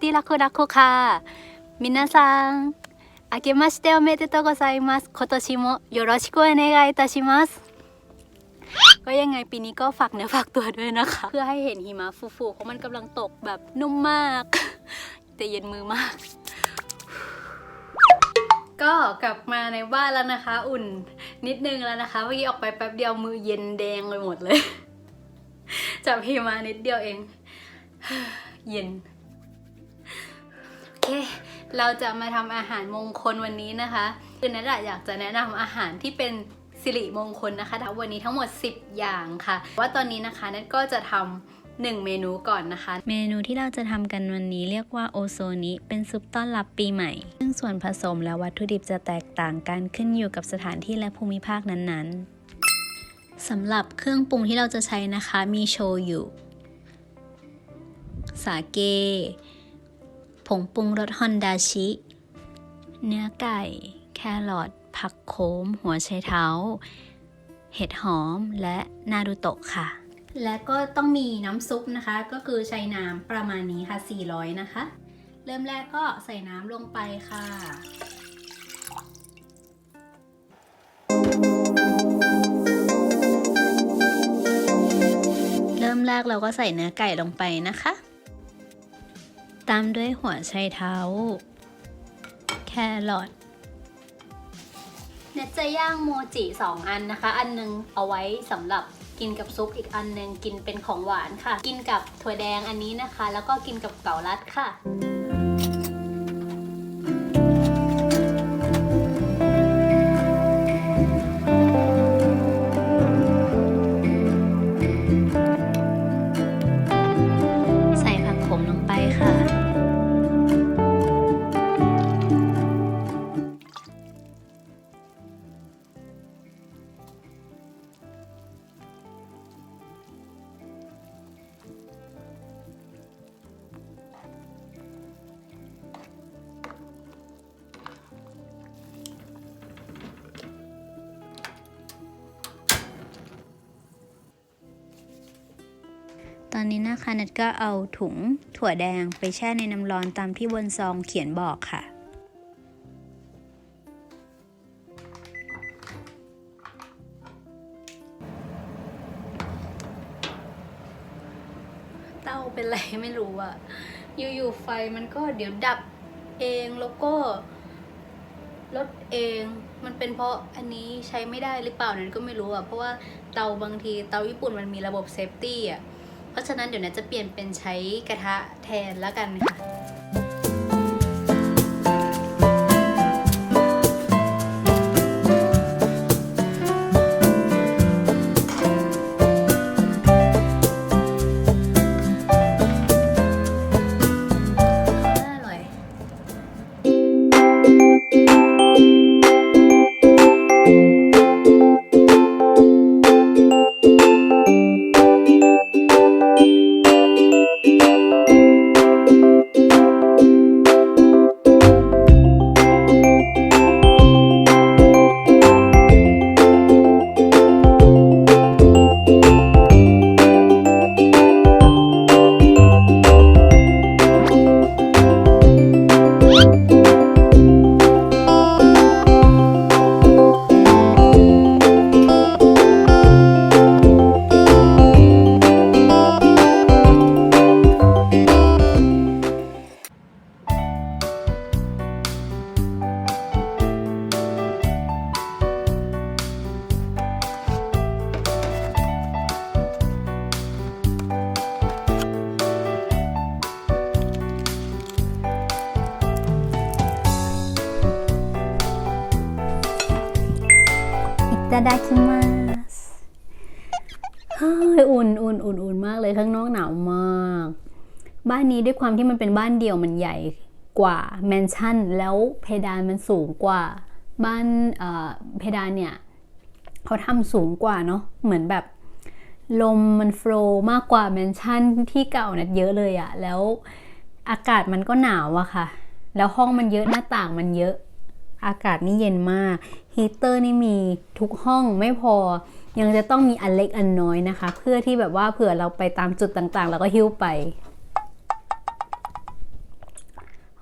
ティラコラコカ皆さん明けましておめでとうございます今年もよろしくお願いいたしますก็ยังไงปีนี้ก็ฝากเนื้อฝากตัวด้วยนะคะ เพื่อให้เห็นหิมะฟูๆของมันกำลังตกแบบนุ่มมาก แต่เย็นมือมาก ก็กลับมาในบ้านแล้วนะคะ อุ่นนิดนึงแล้วนะคะเมื่อกี้ออกไปแป๊บเดียวมือเย็นแดงไปหมดเลยจับหิมะนิดเดียวเอง เย็น เค เราจะมาทำอาหารมงคลวันนี้นะคะคือนัทอะอยากจะแนะนำอาหารที่เป็นสิริมงคลนะคะวันนี้ทั้งหมด 10 อย่างค่ะ ว่าตอนนี้นะคะนัทก็จะทำหนึ่งเมนูก่อนนะคะ เมนูที่เราจะทำกันวันนี้เรียกว่าโอโซนิเป็นซุปต้อนรับปีใหม่ ซึ่งส่วนผสมและวัตถุดิบจะแตกต่างกันขึ้นอยู่กับสถานที่และภูมิภาคนั้นๆสำหรับเครื่องปรุงที่เราจะใช้นะคะ มีโชยุ สาเก ผงปรุงรสฮอนดาชิ เนื้อไก่ แครอทผักโขม หัวไชเท้า เห็ดหอมและนารูโตะค่ะ และก็ต้องมีน้ำซุปนะคะ ก็คือใช้น้ำประมาณนี้ค่ะ 400 นะคะ เริ่มแรกก็ใส่น้ำลงไปค่ะเริ่มแรกเราก็ใส่เนื้อไก่ลงไปนะคะ ตามด้วยหัวไชเท้า แครอทเนตจะย่างโมจิ 2 อันนะคะ อันหนึงเอาไว้สำหรับกินกับซุปอีกอันหนึงกินเป็นของหวานค่ะ กินกับถั่วแดงอันนี้นะคะ แล้วก็กินกับเกาลัดค่ะ อนนี้นะคะนัดก็เอาถุงถั่วแดงไปแช่ในน้ำร้อนตามที่บนซองเขียนบอกค่ะ เต้าเป็นไรไม่รู้อะอยู่ๆไฟมันก็เดี๋ยวดับเองแล้วก็ลดเองมันเป็นเพราะอันนี้ใช้ไม่ได้หรือเปล่านั้นก็ไม่รู้อะเพราะว่าเตาบางทีเตาญี่ปุ่นมันมีระบบเซฟตี้อะ ราะฉะนั้นเดี๋ยวนะจะเปลี่ยนเป็นใช้กระทะแทนแล้วกันค่ะ ただきます เฮ้ยอุ่นอุ่นอุ่นอุ่นมากเลยข้างนอกหนาวมาก บ้านนี้ด้วยความที่มันเป็นบ้านเดี่ยวมันใหญ่กว่าแมนชั่น แล้วเพดานมันสูงกว่า บ้านเอ่อเพดานเนี่ยเขาทำสูงกว่าเนาะเหมือนแบบลมมันโฟลว์มากกว่าแมนชั่นที่เก่านัดเยอะเลยอะแล้วอากาศมันก็หนาวอะค่ะ แล้วห้องมันเยอะหน้าต่างมันเยอะ อากาศนี่เย็นมากฮีเตอร์นี่มีทุกห้องไม่พอ ยังจะต้องมีอันเล็กอันน้อยนะคะ เพื่อที่แบบว่าเผื่อเราไปตามจุดต่างๆ แล้วก็หิ้วไป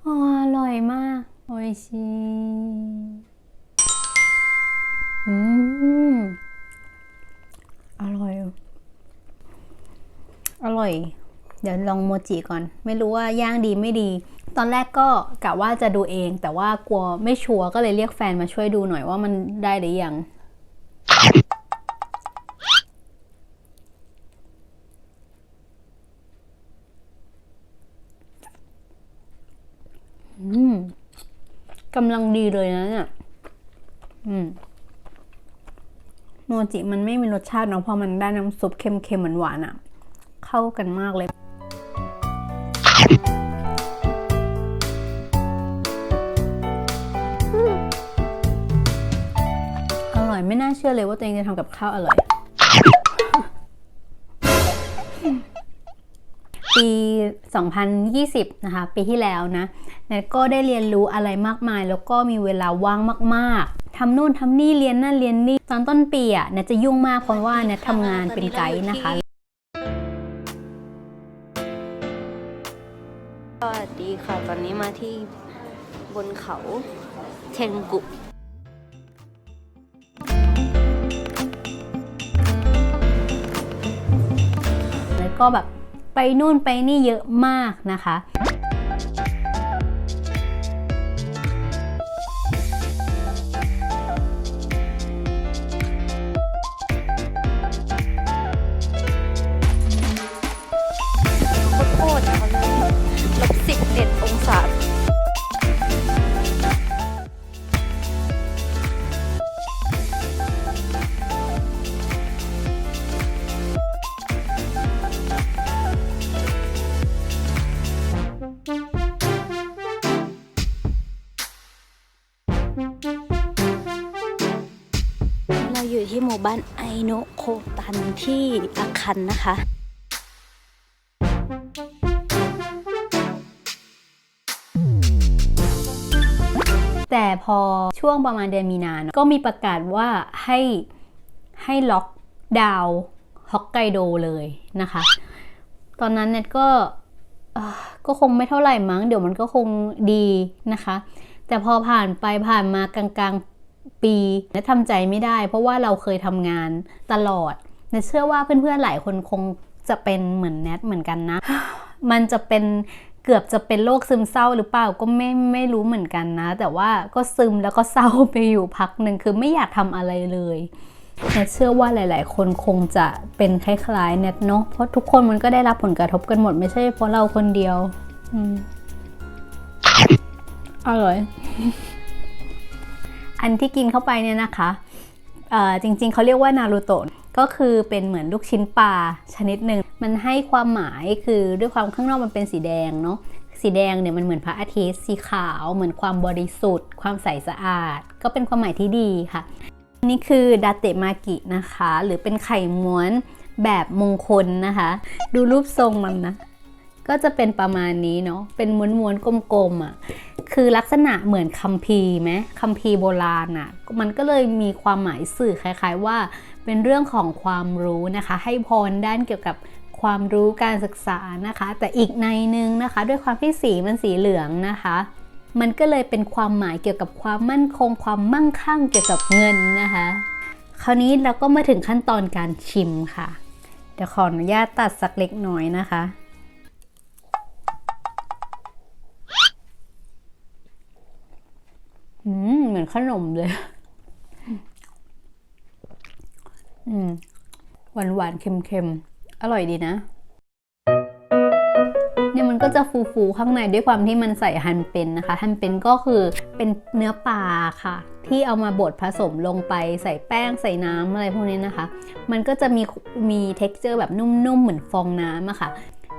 อร่อยมากโออิชิอืมอร่อย อร่อย เดี๋ยวลองโมจิก่อน ไม่รู้ว่าย่างดีไม่ดี ตอนแรกก็กะว่าจะดูเอง แต่ว่ากลัวไม่ชัวร์ก็เลยเรียกแฟนมาช่วยดูหน่อยว่ามันได้หรือยัง อืมกำลังดีเลยนะเนี่ย อืมโมจิมันไม่มีรสชาติเนาะพอมันได้น้ำซุปเค็มๆหวานๆอะ่ะ เข้ากันมากเลย เชื่อเลยว่าตัวเองจะทำกับข้าวอร่อย ปี 2020 นะคะ ปีที่แล้วนะแนทก็ได้เรียนรู้อะไรมากมาย แล้วก็มีเวลาว่างมาก ๆทำนู่นทำนี่เรียนนั่นเรียนนี่ตอนต้นปีอะแนทจะยุ่งมากเพราะว่าแนททำงานเป็นไกด์นะคะสวัสดีค่ะ ตอนนี้มาที่บนเขาเทงกุ ก็แบบไปนู่นไปนี่เยอะมากนะคะ อยู่ที่หมู่บ้านไอโนโคตันที่อาคันนะคะแต่พอช่วงประมาณเดือนมีนาเนอะก็มีประกาศว่าให้ให้ล็อกดาวฮอกไกโดเลยนะคะ ตอนนั้นเน็ตก็ก็คงไม่เท่าไหร่มั้ง เดี๋ยวมันก็คงดีนะคะ แต่พอผ่านไปผ่านมากลางๆ ปีเน็ตทำใจไม่ได้ เพราะว่าเราเคยทำงานตลอดเน็ตเชื่อว่าเพื่อนๆหลายคนคงจะเป็นเหมือนแนทเหมือนกันนะ มันจะเป็นเกือบจะเป็นโรคซึมเศร้าหรือเปล่าก็ไม่ไม่รู้เหมือนกันนะ แต่ว่าก็ซึมแล้วก็เศร้าไปอยู่พักหนึ่งคือไม่อยากทำอะไรเลยแนทเชื่อว่าหลาย ๆ คนคงจะเป็นคล้ายๆแนทเนาะเพราะทุกคนมันก็ได้รับผลกระทบกันหมดไม่ใช่เพราะเราคนเดียวอืมอร่อย อันที่กินเข้าไปเนี่ยนะคะจริงๆเขาเรียกว่านารูโตะก็คือเป็นเหมือนลูกชิ้นปลาชนิดหนึ่งมันให้ความหมายคือด้วยความข้างนอกมันเป็นสีแดงเนาะสีแดงเนี่ยมันเหมือนพระอาทิตย์สีขาวเหมือนความบริสุทธิ์ ความใสสะอาด ก็เป็นความหมายที่ดีค่ะนี่คือดาเตมากินะคะ หรือเป็นไข่ม้วนแบบมงคลนะคะ ดูรูปทรงมันนะ ก็จะเป็นประมาณนี้เนาะเป็นม้วนๆกลมๆอะ่ะคือลักษณะเหมือนคัมภีร์ไหมคัมภีร์โบราณอะ่ะมันก็เลยมีความหมายสื่อคล้าย ๆ ว่าเป็นเรื่องของความรู้นะคะ ให้พรด้านเกี่ยวกับความรู้การศึกษานะคะ แต่อีกในหนึ่งนะคะ ด้วยความที่สีมันสีเหลืองนะคะ มันก็เลยเป็นความหมายเกี่ยวกับความมั่นคง ความมั่งคั่งเกี่ยวกับเงินนะคะ คราวนี้เราก็มาถึงขั้นตอนการชิมค่ะ เดี๋ยวขออนุญาตตัดสักเล็กน้อยนะคะ อืมเหมือนขนมเลย อืม หวานหวานๆเค็มๆอร่อยดีนะ เนี่ยมันก็จะฟูๆข้างในด้วยความที่มันใส่ฮันเป็นนะคะ ฮันเป็นก็คือเป็นเนื้อปลาค่ะ ที่เอามาบดผสมลงไปใส่แป้งใส่น้ำอะไรพวกนี้นะคะ มันก็จะมีมี t e x t อร์แบบนุ่มๆ เหมือนฟองน้ำอะค่ะ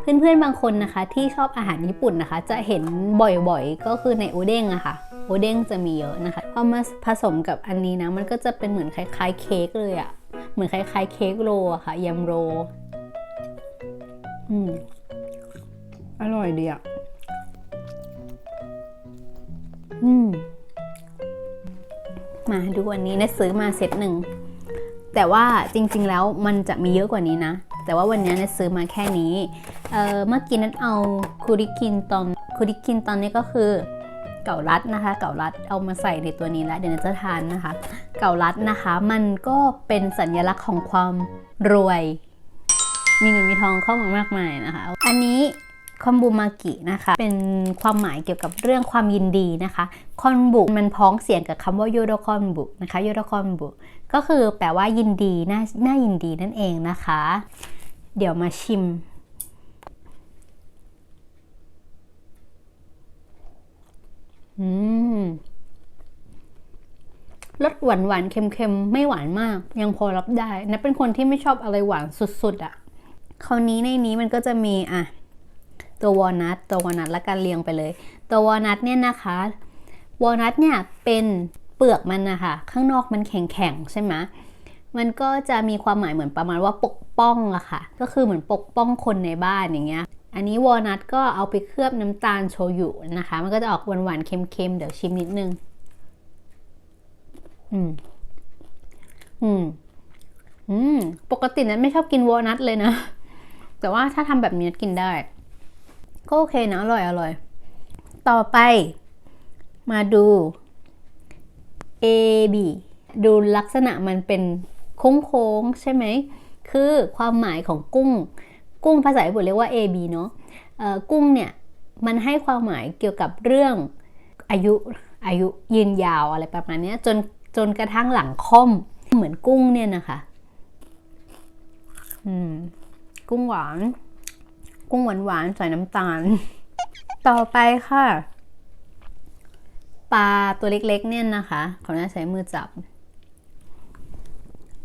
เพื่อนๆ บางคนนะคะที่ชอบอาหารญี่ปุ่นนะคะ จะเห็นบ่อยๆ ก็คือในโอเด้งอะค่ะ โอเด้งจะมีเยอะนะคะพอมาผสมกับอันนี้นะ มันก็จะเป็นเหมือนคล้ายๆเค้กเลยอะเหมือนคล้ายๆเค้กโรอะค่ะยำโรอืมอร่อยดีอะอืมมาดูอันนี้นะซื้อมาเซตหนึ่งแต่ว่าจริงๆแล้วมันจะมีเยอะกว่านี้นะ แต่ว่าวันนี้นะซื้อมาแค่นี้ เอ่อเมื่อกี้นั้นเอาคูริคินตอนคูริคินตอนนี้ก็คือ เก่าลัดนะคะ เก่าลัดเอามาใส่ในตัวนี้แล้วเดี๋ยวจะทานนะคะ เก่าลัดนะคะ มันก็เป็นสัญลักษณ์ของความรวย มีเงินมีทองเข้ามามากมายนะคะ อันนี้คอมบูมากินะคะ เป็นความหมายเกี่ยวกับเรื่องความยินดีนะคะคอนบุมันพ้องเสียงกับคำว่าโยโดคอนบุนะคะโยโดคอนบุก็คือแปลว่ายินดีน่าน่ายินดีนั่นเองนะคะ เดี๋ยวมาชิม อืมรสหวานหวานๆเค็มๆ ไม่หวานมาก ยังพอรับได้นะเป็นคนที่ไม่ชอบอะไรหวานสุดๆอะ่ะ คราวนี้ในนี้มันก็จะมีอะ ตัววอลนัทตัววอลนัทและการเรียงไปเลย ตัววอลนัทเนี่ยนะคะวอลนัทเนี่ยเป็นเปลือกมันนะคะข้างนอกมันแข็งๆใช่ไหมมันก็จะมีความหมายเหมือนประมาณว่าปกป้องอะค่ะ ก็คือเหมือนปกป้องคนในบ้านอย่างเงี้ย อันนี้วอลนัทก็เอาไปเคลือบน้ำตาลโชยุนะคะ มันก็จะออกหวานๆเค็มๆ เดี๋ยวชิมนิดนึง อืม อืม อืม ปกตินั้นไม่ชอบกินวอลนัทเลยนะ แต่ว่าถ้าทำแบบนี้กินได้ ก็โอเคนะอร่อยอร่อย ต่อไป มาดู A B ดูลักษณะมันเป็นโค้งๆใช่ไหม คือความหมายของกุ้ง กุ้งภาษาญี่ปุ่นเรียกว่า A B เนาะกุ้งเนี่ยมันให้ความหมายเกี่ยวกับเรื่องอายุอายุยืนยาวอะไรประมาณนี้จนจนกระทั่งหลังค่อมเหมือนกุ้งเนี่ยนะคะอืมกุ้งหวาน กุ้งหวานหวานใส่น้ำตาล ต่อไปค่ะ ปลาตัวเล็กๆ เนี่ยนะคะขออนุญาตใช้มือจับ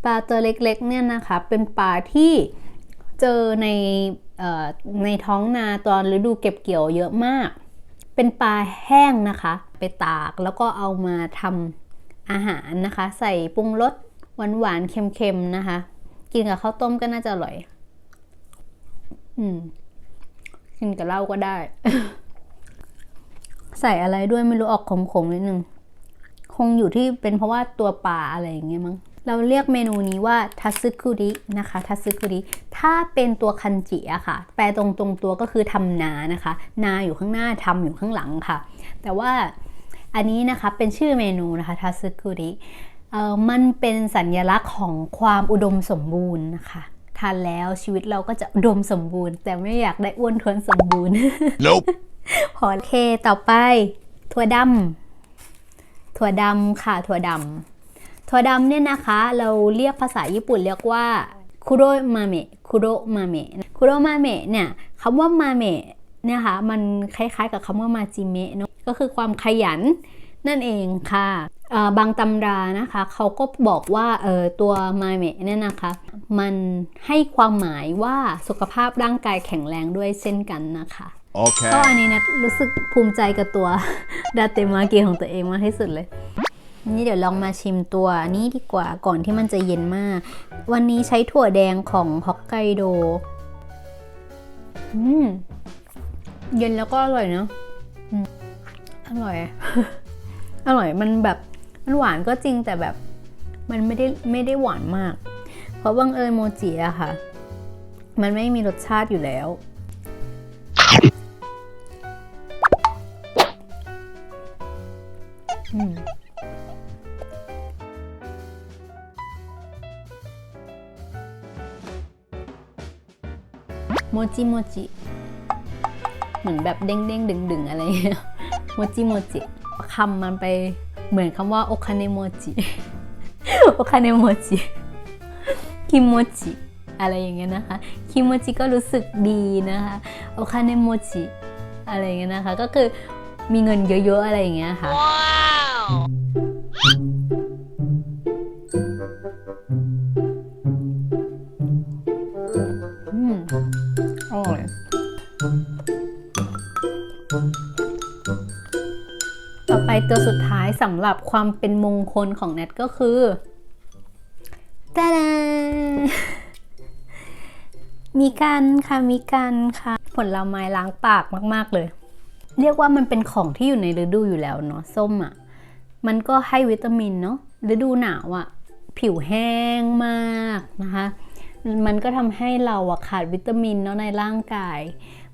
ปลาตัวเล็กๆ เนี่ยนะคะ เป็นปลาที่ เจอในอในท้องนาตอนฤดูเก็บเกี่ยวเยอะมาก เป็นปลาแห้งนะคะ ไปตากแล้วก็เอามาทำอาหารนะคะ ใส่ปรุงรสหวานๆเค็มๆนะคะ กินกับข้าวต้มก็น่าจะอร่อย อืม กินกับเหล้าก็ได้ ใส่อะไรด้วยไม่รู้ออกขมๆนิดนึง คงอยู่ที่เป็นเพราะว่าตัวปลาอะไรอย่างเงี้ยมั้ง เราเรียกเมนูนี้ว่าทัซึคุรินะคะทัซึคุริถ้าเป็นตัวคันจิอะค่ะ แปลตรงตรงๆตัวก็คือทำนานะคะ นาอยู่ข้างหน้าทำอยู่ข้างหลังค่ะ แต่ว่าอันนี้นะคะเป็นชื่อเมนูนะคะทัซึคุริเอ่อมันเป็นสัญลักษณ์ของความอุดมสมบูรณ์นะคะทานแล้วชีวิตเราก็จะอุดมสมบูรณ์ แต่ไม่อยากได้อ้วนท้วนสมบูรณ์ Nope. พอโอเคต่อไป ถั่วดำถั่วดำค่ะถั่วดำ ถั่วดำเนี่ยนะคะ เราเรียกภาษาญี่ปุ่นเรียกว่าคุโรมาเมะคุโรมาเมะคุโรมาเมะเนี่ยคำว่ามาเมะเนี่ยค่ะมันคล้ายๆ กับคำว่ามาจิเมะเนาะก็คือความขยันนั่นเองค่ะเอ่อบางตำรานะคะเขาก็บอกว่าเออตัวมาเมะเนี่ยนะคะ มันให้ความหมายว่าสุขภาพร่างกายแข็งแรงด้วยเช่นกันนะคะ Okay. ก็อันนี้นะรู้สึกภูมิใจกับตัวดาเตมาเกีของตัวเองมากที่สุดเลย นี่เดี๋ยวลองมาชิมตัวนี้ดีกว่าก่อนที่มันจะเย็นมาก วันนี้ใช้ถั่วแดงของฮอกไกโด อืม เย็นแล้วก็อร่อยเนอะอร่อย อร่อย มันแบบ มันหวานก็จริงแต่แบบ มันไม่ได้ไม่ได้หวานมาก เพราะบังเอิญโมจิอะค่ะ มันไม่มีรสชาติอยู่แล้ว จิโมจิ เหมือนแบบเด้งเด้งดึงดึงอะไรอย่างเงี้ยโมจิโมจิคำมันไปเหมือนคำว่าโอคาเนโมจิโอคาเนโมจิคิโมจิอะไรอย่างเงี้ยนะคะคิโมจิก็รู้สึกดีนะคะโอคาเนโมจิอะไรอย่างเงี้ยนะคะ ก็คือมีเงินเยอะๆอะไรอย่างเงี้ยค่ะ ต่อไปตัวสุดท้ายสำหรับความเป็นมงคลของแนทก็คือตาดามีกันค่ะมีกันค่ะ ผลไม้ล้างปากมากๆเลย เรียกว่ามันเป็นของที่อยู่ในฤดูอยู่แล้วเนาะส้มอะ่ะ มันก็ให้วิตามินเนาะฤดูหนาวอะ่ะ ผิวแห้งมากนะคะ มันก็ทำให้เราอะขาดวิตามินเนาะในร่างกาย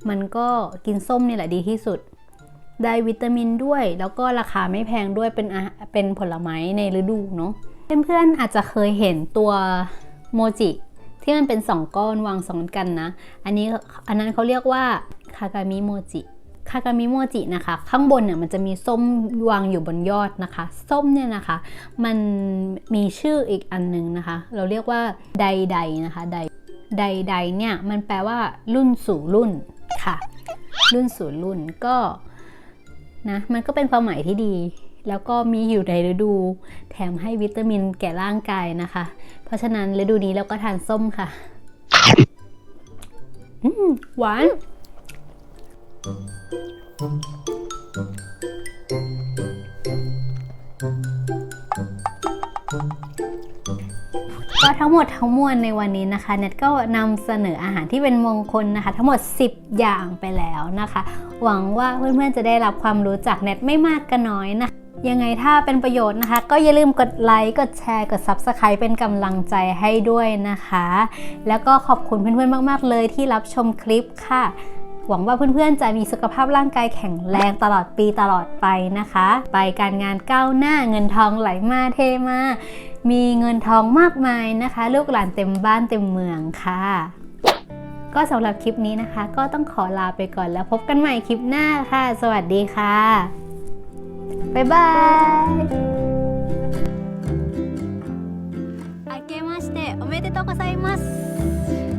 มันก็กินส้มนี่แหละดีที่สุด ได้วิตามินด้วย แล้วก็ราคาไม่แพงด้วยเป็นอาเป็นผลไม้ในฤดูเนาะเพื่อนๆอาจจะเคยเห็นตัวโมจิที่มันเป็นสองก้อนวางซ้อนกันนะ อันนี้อันนั้นเขาเรียกว่าคากามิโมจิคากามิโมจินะคะ ข้างบนเนี่ยมันจะมีส้มวางอยู่บนยอดนะคะ ส้มเนี่ยนะคะ มันมีชื่ออีกอันหนึงนะคะ เราเรียกว่าไดไดนะคะไดไดไดเนี่ยมันแปลว่ารุ่นสู่รุ่นค่ะ รุ่นสู่รุ่นก็ นะมันก็เป็นความหมายที่ดี แล้วก็มีอยู่ในฤดู แถมให้วิตามินแก่ร่างกายนะคะ เพราะฉะนั้นฤดูนี้เราก็ทานส้มค่ะอืมหวาน ก็ทั้งหมดทั้งมวลในวันนี้นะคะเน็ตก็นำเสนออาหารที่เป็นมงคลนะคะ ทั้งหมด 10 อย่างไปแล้วนะคะ หวังว่าเพื่อนๆจะได้รับความรู้จากเน็ตไม่มากก็น้อยนะคะยังไงถ้าเป็นประโยชน์นะคะ ก็อย่าลืมกดไลค์กดแชร์กด Subscribe เป็นกำลังใจให้ด้วยนะคะ แล้วก็ขอบคุณเพื่อนๆมาก ๆ เลยที่รับชมคลิปค่ะ หวังว่าเพื่อนๆจะมีสุขภาพร่างกายแข็งแรงตลอดปีตลอดไปนะคะ ไปการงานก้าวหน้าเงินทองไหลมาเทมา มีเงินทองมากมายนะคะ ลูกหลานเต็มบ้านเต็มเมืองค่ะก็สำหรับคลิปนี้นะคะ ก็ต้องขอลาไปก่อนแล้วพบกันใหม่คลิปหน้าค่ะ สวัสดีค่ะ บ๊ายบายあけましておめでとうございます